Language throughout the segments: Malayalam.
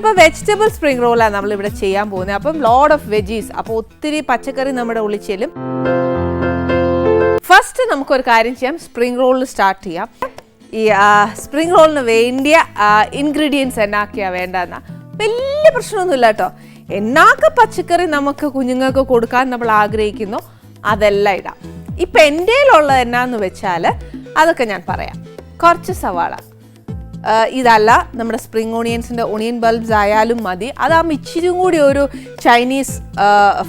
ഇപ്പൊ വെജിറ്റബിൾ സ്പ്രിംഗ് റോളാണ് നമ്മൾ ഇവിടെ ചെയ്യാൻ പോകുന്നത് അപ്പം ലോഡ് ഓഫ് വെജീസ് അപ്പോൾ ഒത്തിരി പച്ചക്കറി നമ്മുടെ ഉള്ളിൽ ചെല്ലും ഫസ്റ്റ് നമുക്കൊരു കാര്യം ചെയ്യാം. സ്പ്രിംഗ് റോളിൽ സ്റ്റാർട്ട് ചെയ്യാം. ഈ സ്പ്രിംഗ് റോളിന് വേണ്ടിയ ഇൻഗ്രീഡിയൻസ് എന്നാക്കിയാ വേണ്ടെന്ന വലിയ പ്രശ്നമൊന്നുമില്ല കേട്ടോ. എന്നാക്ക പച്ചക്കറി നമുക്ക് കുഞ്ഞുങ്ങൾക്ക് കൊടുക്കാൻ നമ്മൾ ആഗ്രഹിക്കുന്നു. അതെല്ലാം ഇടാം. ഇപ്പം എന്റെ എന്നാന്ന് വെച്ചാൽ അതൊക്കെ ഞാൻ പറയാം. കുറച്ച് സവാള. ഇതല്ല നമ്മുടെ സ്പ്രിംഗ് ഓണിയൻസിന്റെ ഒണിയൻ ബൾബ്സ് ആയാലും മതി. അതാകുമ്പോൾ മിച്ചിരും കൂടി ഒരു ചൈനീസ്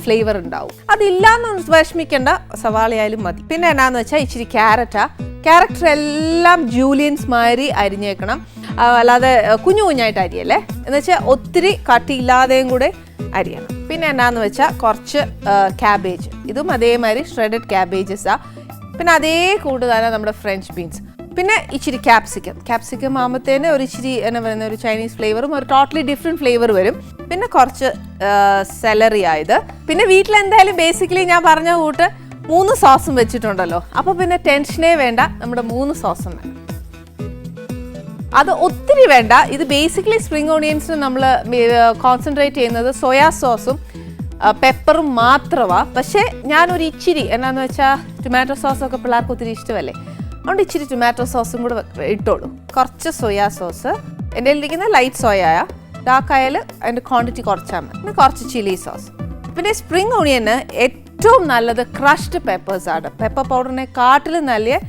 ഫ്ലേവർ ഉണ്ടാവും. അതില്ലാന്ന് വിഷമിക്കേണ്ട സവാള ആയാലും മതി. പിന്നെ എന്നാന്ന് വെച്ചാൽ ഇച്ചിരി ക്യാരറ്റാ ക്യാരക്ടർ എല്ലാം ജൂലിയൻസ് മാതിരി അരിഞ്ഞേക്കണം. അല്ലാതെ കുഞ്ഞു കുഞ്ഞായിട്ട് അരിയല്ലേ? എന്ന് വെച്ചാൽ ഒത്തിരി കട്ടിയില്ലാതെയും കൂടെ അരിയണം. പിന്നെ എന്നാന്ന് വെച്ചാൽ കുറച്ച് ക്യാബേജ് ഇതും അതേമാതിരി ഷ്രെഡഡ് ക്യാബേജസാണ് പിന്നെ അതേ കൂട്ടുകാരാണ് നമ്മുടെ ഫ്രഞ്ച് ബീൻസ് പിന്നെ ഇച്ചിരി ക്യാപ്സിക്കം ക്യാപ്സിക്കം ആകുമ്പോഴത്തേന് ഒരു ഇച്ചിരി എന്നാ പറയുന്ന ഒരു ചൈനീസ് ഫ്ലേവറും ഒരു ടോട്ടലി ഡിഫറെന്റ് ഫ്ലേവർ വരും. പിന്നെ കുറച്ച് സെലറി ആയത് പിന്നെ വീട്ടിലെന്തായാലും ബേസിക്കലി ഞാൻ പറഞ്ഞ കൂട്ട് മൂന്ന് സോസും വെച്ചിട്ടുണ്ടല്ലോ. അപ്പോൾ പിന്നെ ടെൻഷനേ വേണ്ട നമ്മുടെ മൂന്ന് സോസും വേണം. അത് ഒത്തിരി വേണ്ട. ഇത് ബേസിക്കലി സ്പ്രിംഗ് ഓണിയൻസിന് നമ്മൾ കോൺസെൻട്രേറ്റ് ചെയ്യുന്നത് സോയാ സോസും പെപ്പറും മാത്രമാണ് പക്ഷേ ഞാനൊരു ഇച്ചിരി എന്നാന്ന് വെച്ചാൽ ടൊമാറ്റോ സോസൊക്കെ പിള്ളേർക്ക് ഒത്തിരി ഇഷ്ടമല്ലേ? അതുകൊണ്ട് ഇച്ചിരി ടൊമാറ്റോ സോസും കൂടെ ഇട്ടോളൂ. കുറച്ച് സോയാ സോസ് എന്റെ ഇരിക്കുന്ന ലൈറ്റ് സോയായ ഡാർക്ക് ആയാൽ അതിന്റെ ക്വാണ്ടിറ്റി കുറച്ചാൽ മതി. പിന്നെ കുറച്ച് ചില്ലി സോസ് പിന്നെ സ്പ്രിംഗ് ഓണിയന് ഏറ്റവും നല്ലത് ക്രഷ്ഡ് ആണ്. പെപ്പർ പൗഡറിനെ കാട്ടിൽ നല്ല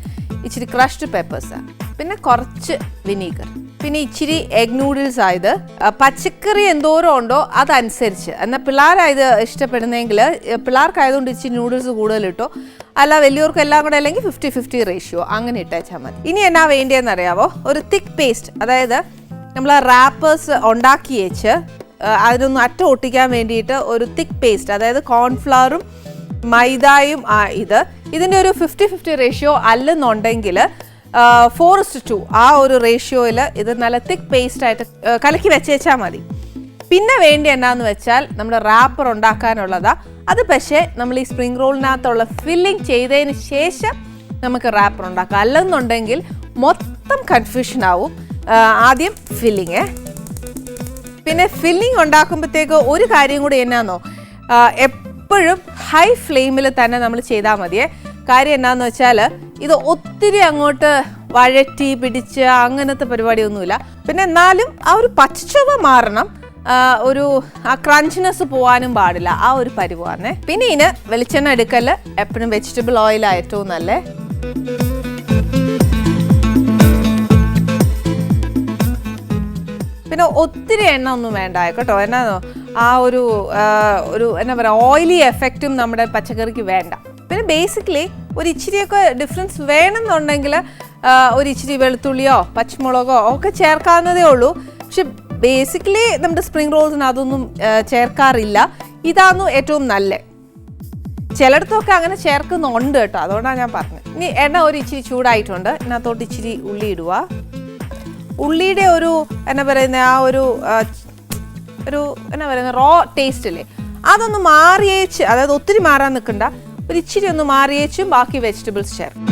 ഇച്ചിരി ക്രഷ്ഡ് പെപ്പേഴ്സാണ് പിന്നെ കുറച്ച് വിനീഗർ പിന്നെ ഇച്ചിരി എഗ് നൂഡിൽസ് ആയത് പച്ചക്കറി എന്തോരം ഉണ്ടോ അതനുസരിച്ച്. എന്നാൽ പിള്ളേരായത് ഇഷ്ടപ്പെടുന്നെങ്കിൽ പിള്ളേർക്കായതുകൊണ്ട് ഇച്ചിരി നൂഡിൽസ് കൂടുതൽ ഇട്ടോ അല്ല വലിയവർക്ക് എല്ലാം കൂടെ അല്ലെങ്കിൽ ഫിഫ്റ്റി ഫിഫ്റ്റി റേഷ്യോ അങ്ങനെ ഇട്ടേച്ചാൽ മതി. ഇനി എന്നാ വേണ്ടിയെന്ന് അറിയാവോ? ഒരു തിക്ക് പേസ്റ്റ് അതായത് നമ്മൾ റാപ്പേഴ്സ് ഉണ്ടാക്കി വെച്ച് അതിനൊന്ന് അറ്റ ഒട്ടിക്കാൻ വേണ്ടിയിട്ട് ഒരു തിക്ക് പേസ്റ്റ് അതായത് കോൺഫ്ലവറും മൈദായും ഇത്. ഇതിന്റെ ഒരു ഫിഫ്റ്റി ഫിഫ്റ്റി റേഷ്യോ അല്ലെന്നുണ്ടെങ്കിൽ ഫോർ ഇസ്റ്റ് ടു ആ ഒരു റേഷ്യോയിൽ ഇത് നല്ല തിക്ക് പേസ്റ്റ് ആയിട്ട് കലക്കി വെച്ചേച്ചാൽ മതി. പിന്നെ വേണ്ടി എന്നാന്ന് വെച്ചാൽ നമ്മൾ റാപ്പർ ഉണ്ടാക്കാനുള്ളതാ. അത് പക്ഷേ നമ്മൾ ഈ സ്പ്രിംഗ് റോളിനകത്തുള്ള ഫില്ലിംഗ് ചെയ്തതിന് ശേഷം നമുക്ക് റാപ്പർ ഉണ്ടാക്കാം. അല്ലെന്നുണ്ടെങ്കിൽ മൊത്തം കൺഫ്യൂഷൻ ആവും. ആദ്യം ഫില്ലിങ് പിന്നെ ഫില്ലിംഗ് ഉണ്ടാക്കുമ്പോഴത്തേക്ക് ഒരു കാര്യം കൂടി എന്നാന്നോ? എപ്പോഴും ഹൈ ഫ്ലെയിമിൽ തന്നെ നമ്മൾ ചെയ്താൽ മതിയേ. കാര്യം എന്നാന്ന് വെച്ചാൽ ഇത് ഒത്തിരി അങ്ങോട്ട് വഴറ്റി പിടിച്ച് അങ്ങനത്തെ പരിപാടിയൊന്നുമില്ല. പിന്നെ എന്നാലും ആ ഒരു പച്ചവ മാറണം. ഒരു ആ ക്രഞ്ച്നെസ് പോവാനും പാടില്ല. ആ ഒരു പരിവാന്നേ പിന്നെ ഇതിന് വെളിച്ചെണ്ണ എടുക്കൽ എപ്പോഴും വെജിറ്റബിൾ ഓയിൽ ഏറ്റവും നല്ലേ? പിന്നെ ഒത്തിരി എണ്ണ ഒന്നും വേണ്ട. കേട്ടോ എന്നാ ആ ഒരു ഒരു എന്നാ പറയുക ഓയിലി എഫക്റ്റും നമ്മുടെ പച്ചക്കറിക്ക് വേണ്ട. പിന്നെ ബേസിക്കലി ഒരു ഇച്ചിരിയൊക്കെ ഡിഫറൻസ് വേണമെന്നുണ്ടെങ്കിൽ ഒരു ഇച്ചിരി വെളുത്തുള്ളിയോ പച്ചമുളകോ ഒക്കെ ചേർക്കാവുന്നതേ ഉള്ളൂ. പക്ഷെ ബേസിക്കലി നമ്മുടെ സ്പ്രിംഗ് റോൾസിന് അതൊന്നും ചേർക്കാറില്ല. ഇതാണ് ഏറ്റവും നല്ലത് ചിലയിടത്തൊക്കെ അങ്ങനെ ചേർക്കുന്നുണ്ട് കേട്ടോ. അതുകൊണ്ടാണ് ഞാൻ പറഞ്ഞത്. ഇനി എണ്ണ ഒരു ഇച്ചിരി ചൂടായിട്ടുണ്ട്. ഇതിനകത്തോട്ട് ഇച്ചിരി ഉള്ളി ഇടുക. ഉള്ളിയുടെ ഒരു എന്നാ പറയുന്ന ആ ഒരു ഒരു എന്നാ പറയുന്ന റോ ടേസ്റ്റ് അല്ലേ അതൊന്ന് മാറിയേച്ച് അതായത് ഒത്തിരി മാറാൻ നിൽക്കണ്ട. ഒരു ഇച്ചിരി ഒന്ന് മാറിയേച്ചും ബാക്കി വെജിറ്റബിൾസ് ചേർക്കും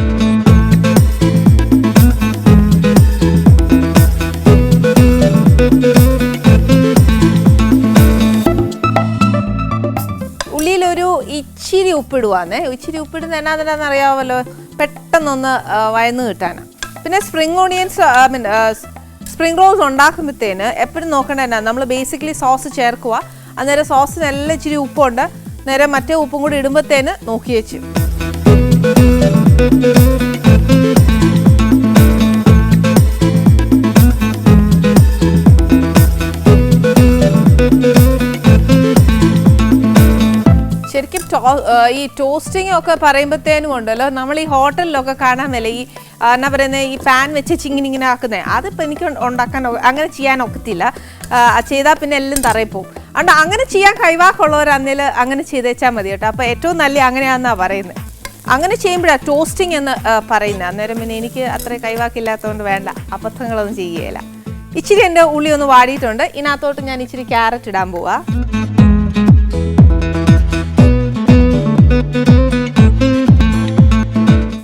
ഉള്ളിയിലൊരു ഇച്ചിരി ഉപ്പിടുവാന്നേ. ഇച്ചിരി ഉപ്പിടുന്ന എന്നാന്ന് അറിയാമല്ലോ പെട്ടെന്നൊന്ന് വയന്ന് കിട്ടാനാണ് പിന്നെ spring onions I mean spring rolls ഉണ്ടാക്കുമ്പോഴത്തേന് എപ്പോഴും നോക്കേണ്ട തന്നെ നമ്മൾ ബേസിക്കലി സോസ് ചേർക്കുക അന്നേരം സോസിന് എല്ലാം ഇച്ചിരി ഉപ്പുണ്ട്. നേരെ മറ്റേ ഉപ്പും കൂടി ഇടുമ്പത്തേന് നോക്കിയേച്ച് ശരിക്കും ഈ ടോസ്റ്റിംഗ് ഒക്കെ പറയുമ്പോഴത്തേനും ഉണ്ടല്ലോ. നമ്മൾ ഈ ഹോട്ടലിലൊക്കെ കാണാൻ വില ഈ എന്നാ പറയുന്നത് ഈ പാൻ വെച്ച് ചിങ്ങിനി ഇങ്ങനെ ആക്കുന്നത് അതിപ്പോൾ എനിക്ക് ഉണ്ടാക്കാൻ അങ്ങനെ ചെയ്യാൻ ഒക്കത്തില്ല. ചെയ്താൽ പിന്നെ എല്ലാം തറയിപ്പോവും അതുകൊണ്ട് അങ്ങനെ ചെയ്യാൻ കഴിവാക്കുള്ളവർ അന്നേൽ അങ്ങനെ ചെയ്തേച്ചാൽ മതി കേട്ടോ. അപ്പോൾ ഏറ്റവും നല്ല അങ്ങനെയാണെന്നാണ് പറയുന്നത്. അങ്ങനെ ചെയ്യുമ്പോഴാണ് ടോസ്റ്റിംഗ് എന്ന് പറയുന്നത് അന്നേരം പിന്നെ എനിക്ക് അത്ര കൈവാക്കില്ലാത്തതുകൊണ്ട് വേണ്ട. അബദ്ധങ്ങളൊന്നും ചെയ്യുകയില്ല. ഇച്ചിരി എന്റെ ഉള്ളി ഒന്ന് വാടിയിട്ടുണ്ട്. ഇതിനകത്തോട്ട് ഞാൻ ഇച്ചിരി ക്യാരറ്റ് ഇടാൻ പോവാ.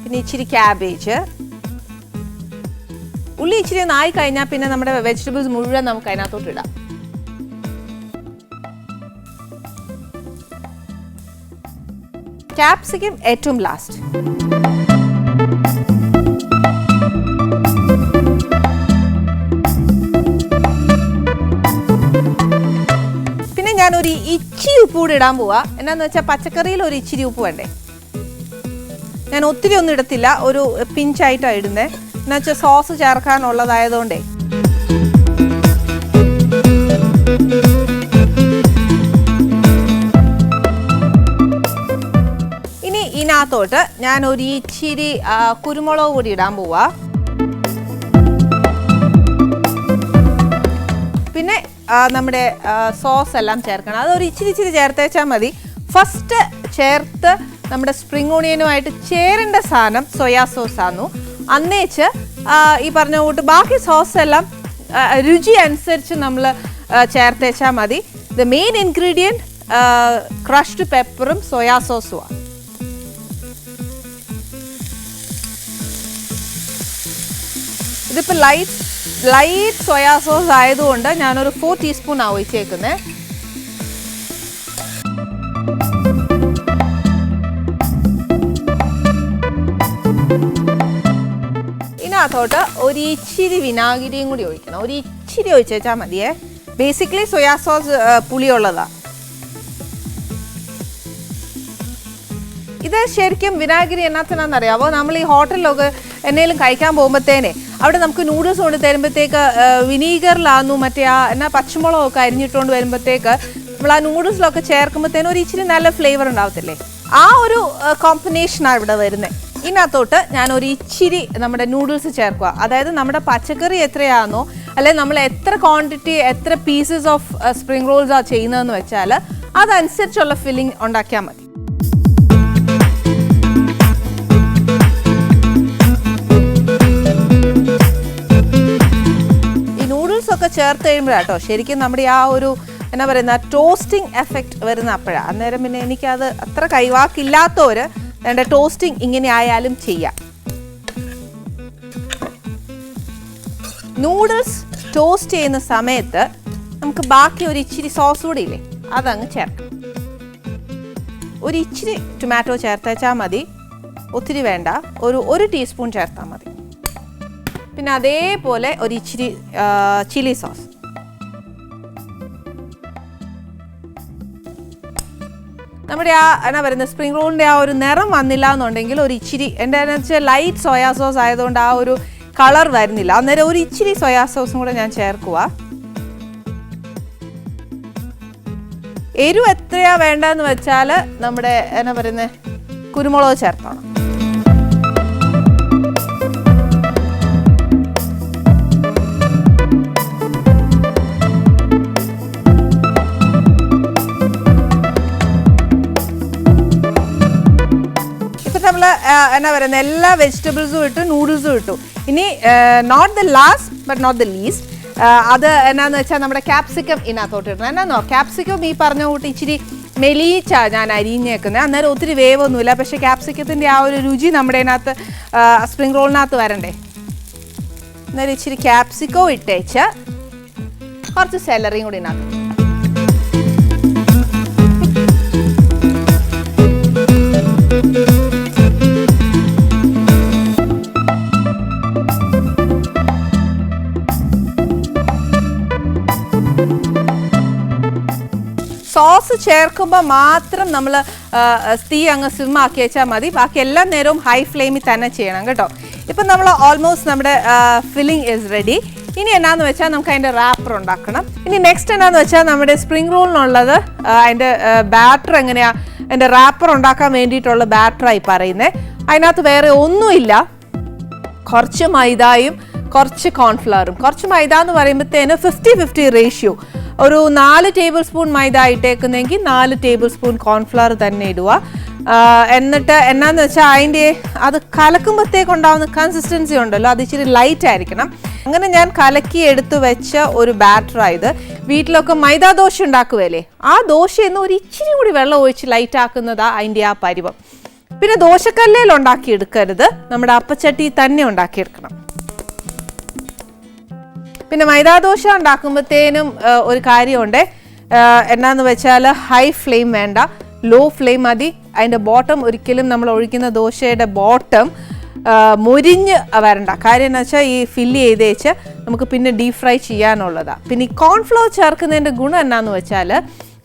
പിന്നെ ഇച്ചിരി ക്യാബേജ് ഉള്ളി ഇച്ചിരി ഒന്ന് ആയി കഴിഞ്ഞാൽ പിന്നെ നമ്മുടെ വെജിറ്റബിൾസ് മുഴുവൻ നമുക്ക് അതിനകത്തോട്ട് ഇടാം. ക്യാപ്സിക്കം ഏറ്റവും ലാസ്റ്റ് പിന്നെ ഞാൻ ഒരു ഇച്ചിരി ഉപ്പ് കൂടി ഇടാൻ പോവാ. എന്നാന്ന് വെച്ചാൽ പച്ചക്കറിയിൽ ഒരു ഇച്ചിരി ഉപ്പ് വേണ്ടേ? ഞാൻ ഒത്തിരി ഒന്നും ഇടത്തില്ല. ഒരു പിഞ്ചായിട്ടാണ് ഇടുന്നത് എന്നാ വെച്ചാൽ സോസ് ചേർക്കാനുള്ളതായതുകൊണ്ടേ. ഇതിനകത്തോട്ട് ഞാൻ ഒരു ഇച്ചിരി കുരുമുളക് കൂടി ഇടാൻ പോവാ. പിന്നെ നമ്മുടെ സോസ് എല്ലാം ചേർക്കണം. അതൊരു ഇച്ചിരി ഇച്ചിരി ചേർത്ത് വെച്ചാൽ മതി. ഫസ്റ്റ് ചേർത്ത് നമ്മുടെ സ്പ്രിംഗ് ഓണിയനുമായിട്ട് ചേരേണ്ട സാധനം സോയാ സോസ് ആന്നു അന്നേച്ച് ഈ പറഞ്ഞ കൂട്ട് ബാക്കി സോസ് എല്ലാം രുചി അനുസരിച്ച് നമ്മൾ ചേർത്ത് വെച്ചാൽ മതി. ദ മെയിൻ ഇൻഗ്രീഡിയന്റ് ക്രഷ്ഡ് പെപ്പറും സോയാ സോസുമാണ് ഇതിപ്പോൾ ലൈറ്റ് ലൈറ്റ് സോയാ സോസ് ആയതുകൊണ്ട് ഞാനൊരു ഫോർ ടീസ്പൂൺ ആ ഒഴിച്ചേക്കുന്നത് ഇതിനകത്തോട്ട് ഒരു ഇച്ചിരി വിനാഗിരിയും കൂടി ഒഴിക്കണം. ഒരു ഇച്ചിരി ഒഴിച്ചേച്ചാൽ മതിയേ. ബേസിക്കലി സോയാ സോസ് പുളിയുള്ളതാ. ഇത് ശരിക്കും വിനാഗിരി എന്നാത്തിനാന്നറിയാമോ നമ്മൾ ഈ ഹോട്ടലിലൊക്കെ എന്തെങ്കിലും കഴിക്കാൻ പോകുമ്പോഴത്തേനെ അവിടെ നമുക്ക് നൂഡിൽസ് കൊണ്ട് തരുമ്പോഴത്തേക്ക് വിനീഗറിലാന്നു മറ്റേ ആ എന്നാ പച്ചമുളകൊക്കെ അരിഞ്ഞിട്ടുകൊണ്ട് വരുമ്പോഴത്തേക്ക് നമ്മൾ ആ നൂഡിൽസിലൊക്കെ ചേർക്കുമ്പോഴത്തേനും ഒരു ഇച്ചിരി നല്ല ഫ്ലേവർ ഉണ്ടാവത്തില്ലേ? ആ ഒരു കോമ്പിനേഷനാണ് ഇവിടെ വരുന്നത് ഇതിനകത്തോട്ട് ഞാൻ ഒരു ഇച്ചിരി നമ്മുടെ നൂഡിൽസ് ചേർക്കുക. അതായത് നമ്മുടെ പച്ചക്കറി എത്രയാണോ അല്ലെങ്കിൽ നമ്മൾ എത്ര ക്വാണ്ടിറ്റി എത്ര പീസസ് ഓഫ് സ്പ്രിംഗ് റോൾസ് ആണ് ചെയ്യുന്നതെന്ന് വെച്ചാൽ അതനുസരിച്ചുള്ള ഫില്ലിംഗ് ഉണ്ടാക്കിയാൽ മതി. ചേർത്ത് കഴിയുമ്പോഴാട്ടോ ശരിക്കും നമ്മുടെ ആ ഒരു എന്നാ പറയുന്ന ടോസ്റ്റിംഗ് എഫക്റ്റ് വരുന്ന അപ്പോഴാണ് അന്നേരം പിന്നെ എനിക്കത് അത്ര കൈവാക്കില്ലാത്തവർ എന്റെ ടോസ്റ്റിംഗ് ഇങ്ങനെ ആയാലും ചെയ്യാം. നൂഡിൽസ് ടോസ്റ്റ് ചെയ്യുന്ന സമയത്ത് നമുക്ക് ബാക്കി ഒരു ഇച്ചിരി സോസ് കൂടി ഇല്ലേ അതങ്ങ് ചേർക്കാം. ഒരു ഇച്ചിരി ടൊമാറ്റോ ചേർത്തേച്ചാൽ മതി. ഒത്തിരി വേണ്ട. ഒരു ഒരു ടീസ്പൂൺ ചേർത്താൽ മതി. പിന്നെ അതേപോലെ ഒരു ഇച്ചിരി ചില്ലി സോസ് നമ്മുടെ ആ എന്നാ പറയുന്നത് സ്പ്രിംഗ് റോളിന്റെ ആ ഒരു നിറം വന്നില്ല എന്നുണ്ടെങ്കിൽ ഒരു ഇച്ചിരി എന്റെ വെച്ചാൽ ലൈറ്റ് സോയാ സോസ് ആയതുകൊണ്ട് ആ ഒരു കളർ വരുന്നില്ല. അന്നേരം ഒരു ഇച്ചിരി സോയാ സോസും കൂടെ ഞാൻ ചേർക്കുക എരിവ് എത്രയാ വേണ്ടതെന്ന് വെച്ചാൽ നമ്മുടെ എന്നാ പറയുന്നത് കുരുമുളക് ചേർത്തോണം. എന്നാ പറയുന്നത് എല്ലാ വെജിറ്റബിൾസും ഇട്ടു നൂഡിൽസും ഇട്ടു. ഇനി not the last but not the least അത് എന്നാന്ന് വെച്ചാൽ നമ്മുടെ ക്യാപ്സിക്കം ഇതിനകത്തോട്ട് ഇടണം. എന്നാന്നോ? ക്യാപ്സിക്കം ഈ പറഞ്ഞ കൂട്ടി ഇച്ചിരി മെലീച്ച ഞാൻ അരിഞ്ഞേക്കുന്നത് അന്നേരം ഒത്തിരി വേവൊന്നുമില്ല. പക്ഷേ ക്യാപ്സിക്കത്തിന്റെ ആ ഒരു രുചി നമ്മുടെ അതിനകത്ത് സ്പ്രിംഗ് റോളിനകത്ത് വരണ്ടേ? അന്നേരം ഇച്ചിരി ക്യാപ്സിക്കോ ഇട്ടേച്ച് കുറച്ച് സെലറിയും കൂടി ഇതിനകത്ത് സോസ് ചേർക്കുമ്പോൾ മാത്രം നമ്മൾ തീ അങ്ങ് സ്ലിം ആക്കി വെച്ചാൽ മതി. ബാക്കി എല്ലാ നേരവും ഹൈ ഫ്ലെയിമിൽ തന്നെ ചെയ്യണം കേട്ടോ. ഇപ്പം നമ്മൾ ഓൾമോസ്റ്റ് നമ്മുടെ ഫില്ലിംഗ് ഇസ് റെഡി ഇനി എന്നാന്ന് വെച്ചാൽ നമുക്ക് അതിന്റെ റാപ്പർ ഉണ്ടാക്കണം. ഇനി നെക്സ്റ്റ് എന്നാന്ന് വെച്ചാൽ നമ്മുടെ സ്പ്രിംഗ് റോളിനുള്ളത് അതിന്റെ ബാറ്റർ എങ്ങനെയാണ് അതിന്റെ റാപ്പർ ഉണ്ടാക്കാൻ വേണ്ടിയിട്ടുള്ള ബാറ്ററായി പറയുന്നത് അതിനകത്ത് വേറെ ഒന്നുമില്ല. കുറച്ച് മൈദായും കുറച്ച് കോൺഫ്ലവറും കുറച്ച് മൈദ എന്ന് പറയുമ്പോഴത്തേന് ഫിഫ്റ്റി ഫിഫ്റ്റി റേഷ്യോ ഒരു നാല് ടേബിൾ സ്പൂൺ മൈദ ഇട്ടേക്കുന്നെങ്കിൽ നാല് ടേബിൾ സ്പൂൺ കോൺഫ്ലവർ തന്നെ ഇടുക. എന്നിട്ട് എന്നാന്ന് വെച്ചാൽ അതിന്റെ അത് കലക്കുമ്പോഴത്തേക്ക് ഉണ്ടാകുന്ന കൺസിസ്റ്റൻസി ഉണ്ടല്ലോ അത് ഇച്ചിരി ലൈറ്റ് ആയിരിക്കണം. അങ്ങനെ ഞാൻ കലക്കി എടുത്തു വെച്ച ഒരു ബാറ്ററായത് വീട്ടിലൊക്കെ മൈദാ ദോശ ഉണ്ടാക്കുവല്ലേ ആ ദോശയെന്ന് ഒരു ഇച്ചിരി കൂടി വെള്ളം ഒഴിച്ച് ലൈറ്റ് ആക്കുന്നതാ അതിന്റെ ആ പരിവം. പിന്നെ ദോശക്കല്ലേൽ ഉണ്ടാക്കിയെടുക്കരുത് നമ്മുടെ അപ്പച്ചട്ടി തന്നെ ഉണ്ടാക്കിയെടുക്കണം പിന്നെ മൈദാദോശ ഉണ്ടാക്കുമ്പോഴത്തേനും ഒരു കാര്യമുണ്ട്. എന്നാന്ന് വെച്ചാൽ ഹൈ ഫ്ലെയിം വേണ്ട. ലോ ഫ്ലെയിം മതി. അതിന്റെ ബോട്ടം ഒരിക്കലും നമ്മൾ ഒഴിക്കുന്ന ദോശയുടെ ബോട്ടം മുരിഞ്ഞ് വരണ്ട. കാര്യം എന്ന് വെച്ചാൽ ഈ ഫില്ല് ചെയ്ത് വെച്ച് നമുക്ക് പിന്നെ ഡീപ് ഫ്രൈ ചെയ്യാനുള്ളതാണ് പിന്നെ ഈ കോൺഫ്ലവർ ചേർക്കുന്നതിന്റെ ഗുണം എന്നാന്ന് വെച്ചാൽ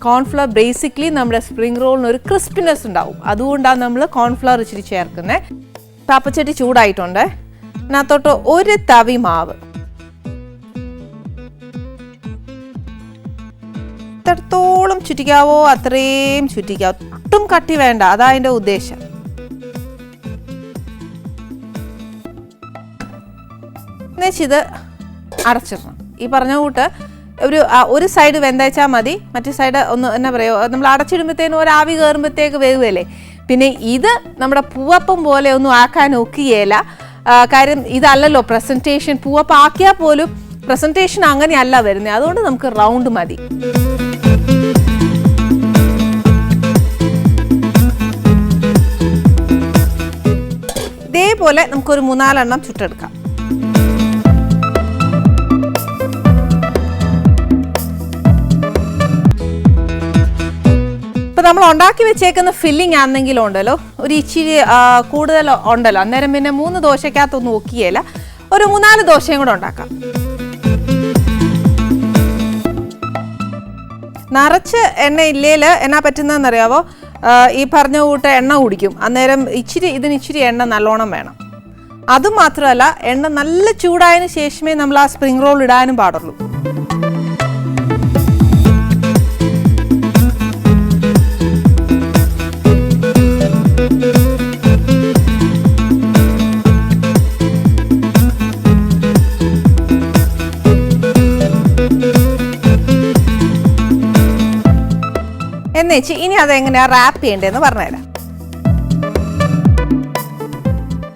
കോൺഫ്ലവർ ബേസിക്കലി നമ്മുടെ സ്പ്രിംഗ് റോളിന് ഒരു ക്രിസ്പിനെസ് ഉണ്ടാവും. അതുകൊണ്ടാണ് നമ്മൾ കോൺഫ്ലവർ ഇച്ചിരി ചേർക്കുന്നത് പാപ്പച്ചട്ടി ചൂടായിട്ടുണ്ട്. അതിനകത്തോട്ട് ഒരു തവി മാവ്. എത്രത്തോളം ചുറ്റിക്കാവോ അത്രയും ചുറ്റിക്കാവോ. ഒട്ടും കട്ടി വേണ്ട. അതാ അതിന്റെ ഉദ്ദേശം. എന്നുവെച്ചിത് അടച്ചിടണം. ഈ പറഞ്ഞ കൂട്ട് ഒരു ഒരു സൈഡ് വെന്തയച്ചാൽ മതി. മറ്റേ സൈഡ് ഒന്ന് എന്നാ പറയുക നമ്മൾ അടച്ചിടുമ്പോഴത്തേനും ഒരു ആവി കയറുമ്പോഴത്തേക്ക് വേവുകയല്ലേ? പിന്നെ ഇത് നമ്മുടെ പൂവപ്പം പോലെ ഒന്നും ആക്കാൻ ഒക്കുകയില്ല. കാര്യം ഇതല്ലല്ലോ പ്രസന്റേഷൻ പൂവപ്പം ആക്കിയാൽ പോലും പ്രസന്റേഷൻ അങ്ങനെയല്ല വരുന്നത്. അതുകൊണ്ട് നമുക്ക് റൗണ്ട് മതി. ഇതേപോലെ നമുക്കൊരു മൂന്നാലെണ്ണം ചുട്ടെടുക്കാം. നമ്മൾ ഉണ്ടാക്കി വെച്ചേക്കുന്ന ഫില്ലിംഗ് ആണെങ്കിലും ഉണ്ടല്ലോ ഒരു ഇച്ചിരി കൂടുതൽ ഉണ്ടല്ലോ. അന്നേരം പിന്നെ മൂന്ന് ദോശക്കകത്തൊന്നും ഒക്കിയല്ല ഒരു മൂന്നാൽ ദോശയും കൂടെ ഉണ്ടാക്കാം. നിറച്ച് എണ്ണ ഇല്ലേൽ എന്നാ പറ്റുന്നതെന്നറിയാവോ? ഈ പറഞ്ഞ കൂട്ട എണ്ണ കുടിക്കും. അന്നേരം ഇച്ചിരി ഇതിന് ഇച്ചിരി എണ്ണ നല്ലോണം വേണം. അതുമാത്രമല്ല എണ്ണ നല്ല ചൂടായതിനു ശേഷമേ നമ്മൾ ആ സ്പ്രിംഗ് റോൾ ഇടാനും പാടുള്ളൂ. എന്നുവെച്ച് ഇനി അതെങ്ങനെയാ റാപ്പ് ചെയ്യേണ്ടതെന്ന് പറഞ്ഞുതരാം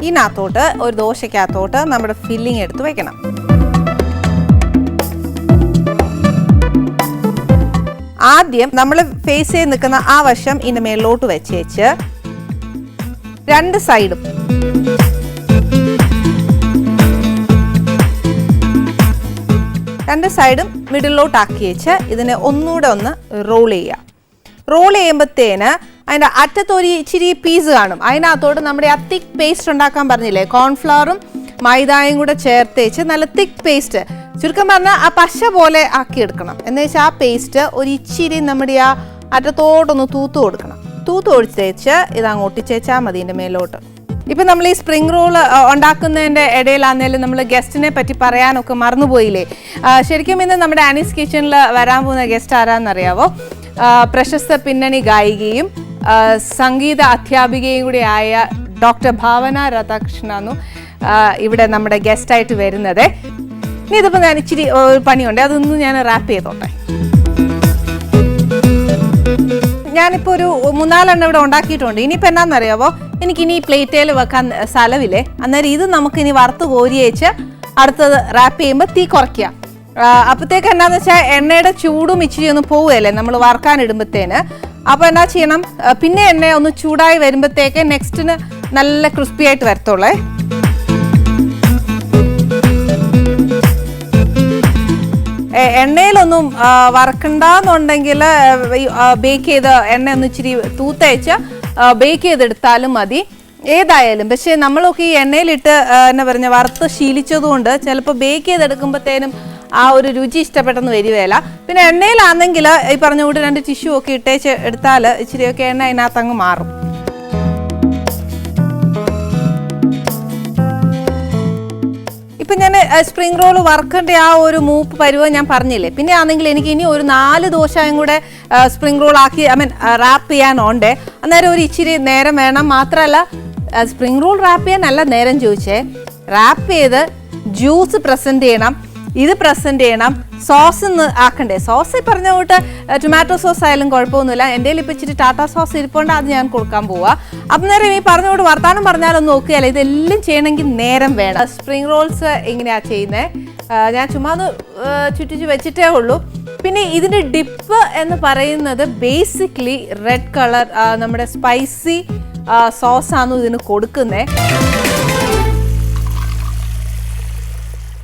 ഇതിനകത്തോട്ട് ഒരു ദോശക്കകത്തോട്ട് നമ്മുടെ ഫില്ലിംഗ് എടുത്ത് വെക്കണം. ആദ്യം നമ്മൾ ഫേസ് ചെയ്ത് നിൽക്കുന്ന ആ വശം ഇതിന്റെ മേളിലോട്ട് വെച്ചേച്ച് രണ്ട് സൈഡും രണ്ട് സൈഡും മിഡിലോട്ടാക്കി വെച്ച് ഇതിനെ ഒന്നുകൂടെ ഒന്ന് റോൾ ചെയ്യുക. റോൾ ചെയ്യുമ്പോഴത്തേന് അതിന്റെ അറ്റത്തൊരു ഇച്ചിരി പീസ് കാണും. അതിനകത്തോട്ട് നമ്മുടെ ആ തിക്ക് പേസ്റ്റ് ഉണ്ടാക്കാൻ പറഞ്ഞില്ലേ? കോൺഫ്ലവറും മൈദായും കൂടെ ചേർത്തേച്ച് നല്ല തിക്ക് പേസ്റ്റ് ചുരുക്കം പറഞ്ഞാൽ ആ പശ പോലെ ആക്കി എടുക്കണം. എന്ന് വെച്ചാൽ ആ പേസ്റ്റ് ഒരു ഇച്ചിരി നമ്മുടെ ആ അറ്റത്തോട്ടൊന്ന് തൂത്ത് കൊടുക്കണം. തൂത്ത് ഒഴിച്ചേച്ച് ഇത് അങ്ങോട്ട് ചേച്ചാൽ മതി ഇതിന്റെ മേലോട്ട്. ഇപ്പം നമ്മൾ ഈ സ്പ്രിംഗ് റോൾ ഉണ്ടാക്കുന്നതിന്റെ ഇടയിലാണെങ്കിലും നമ്മൾ ഗസ്റ്റിനെ പറ്റി പറയാനൊക്കെ മറന്നുപോയില്ലേ? ശരിക്കും ഇന്ന് നമ്മുടെ ആനീസ് കിച്ചണിൽ വരാൻ പോകുന്ന ഗസ്റ്റ് ആരാന്നറിയാവോ? പ്രശസ്ത പിന്നണി ഗായികയും സംഗീത അധ്യാപികയും കൂടി ആയ ഡോക്ടർ ഭാവന രാധാകൃഷ്ണനു ഇവിടെ നമ്മുടെ ഗസ്റ്റായിട്ട് വരുന്നത്. ഇനി ഇതിപ്പോൾ ഞാൻ ഇച്ചിരി പണിയുണ്ട്. അതൊന്ന് ഞാൻ റാപ്പ് ചെയ്തോട്ടെ. ഞാനിപ്പോൾ ഒരു മൂന്നാലെണ്ണം ഇവിടെ ഉണ്ടാക്കിയിട്ടുണ്ട്. ഇനിയിപ്പോൾ എന്നാന്നറിയാവോ? എനിക്ക് ഇനി ഈ പ്ലേറ്റേൽ വെക്കാൻ സ്ഥലമില്ലേ? അന്നേരം ഇത് നമുക്ക് ഇനി വറുത്ത് കോരിയേച്ച് അടുത്തത് റാപ്പ് ചെയ്യുമ്പോൾ തീ കുറയ്ക്കുക ആ, അപ്പത്തേക്ക് എന്നാന്ന് വെച്ചാൽ എണ്ണയുടെ ചൂടും ഇച്ചിരി ഒന്ന് പോവുകയല്ലേ? നമ്മൾ വറുക്കാൻ ഇടുമ്പോഴത്തേന് അപ്പോൾ എന്നാ ചെയ്യണം? പിന്നെ എണ്ണ ഒന്ന് ചൂടായി വരുമ്പോഴത്തേക്ക് നെക്സ്റ്റിന് നല്ല ക്രിസ്പി ആയിട്ട് വരത്തുള്ളേ എണ്ണയിലൊന്നും വറക്കണ്ടെന്നുണ്ടെങ്കിൽ ബേക്ക് ചെയ്ത് എണ്ണ ഒന്ന് ഇച്ചിരി തൂത്തയച്ച് ബേക്ക് ചെയ്തെടുത്താലും മതി. ഏതായാലും പക്ഷേ നമ്മളൊക്കെ ഈ എണ്ണയിലിട്ട് എന്നാ പറഞ്ഞ വറുത്ത് ശീലിച്ചതുകൊണ്ട് ചിലപ്പോൾ ബേക്ക് ചെയ്തെടുക്കുമ്പോഴത്തേനും ആ ഒരു രുചി ഇഷ്ടപ്പെട്ടെന്ന് വരികയില്ല. പിന്നെ എണ്ണയിലാണെങ്കിൽ ഈ പറഞ്ഞ കൂടി രണ്ട് ടിഷ്യൂ ഒക്കെ ഇട്ടേച്ച് എടുത്താൽ ഇച്ചിരിയൊക്കെ എണ്ണ അതിനകത്ത് അങ്ങ് മാറും. ഇപ്പം ഞാൻ സ്പ്രിംഗ് റോൾ വറുക്കേണ്ട ആ ഒരു മൂപ്പ് പരുവം ഞാൻ പറഞ്ഞില്ലേ? പിന്നെ ആണെങ്കിൽ എനിക്ക് ഇനി ഒരു നാല് ദോശയും കൂടെ സ്പ്രിംഗ് റോൾ ആക്കി ഐ മീൻ റാപ്പ് ചെയ്യാനുണ്ട്. അന്നേരം ഒരു ഇച്ചിരി നേരം വേണം. മാത്രമല്ല സ്പ്രിംഗ് റോൾ റാപ്പ് ചെയ്യാൻ ചെയ്യാനല്ല നേരം ചോദിച്ചേ. റാപ്പ് ചെയ്ത് ജ്യൂസ് പ്രസന്റ് ചെയ്യണം. ഇത് പ്രസന്റ് ചെയ്യണം. സോസ് ഒന്ന് ആക്കണ്ടേ? സോസ് ഈ പറഞ്ഞ കൂട്ട് ടൊമാറ്റോ സോസ് ആയാലും കുഴപ്പമൊന്നുമില്ല. എന്റെ കയ്യിൽ ടാറ്റാ സോസ് ഇരിപ്പുണ്ട് അത് ഞാൻ കൊടുക്കാൻ പോവാ. അപ്പം നേരം ഈ പറഞ്ഞ കൂട്ട് വർത്താനം പറഞ്ഞാലൊന്നും നോക്കിയാലേ ഇതെല്ലാം ചെയ്യണമെങ്കിൽ നേരം വേണം. സ്പ്രിംഗ് റോൾസ് എങ്ങനെയാണ് ചെയ്യുന്നത് ഞാൻ ചുമ്മാ ഒന്ന് ചുറ്റിച്ച് വെച്ചിട്ടേ ഉള്ളൂ. പിന്നെ ഇതിന്റെ ഡിപ്പ് എന്ന് പറയുന്നത് ബേസിക്കലി റെഡ് കളർ നമ്മുടെ സ്പൈസി സോസാണ് ഇതിന് കൊടുക്കുന്നത്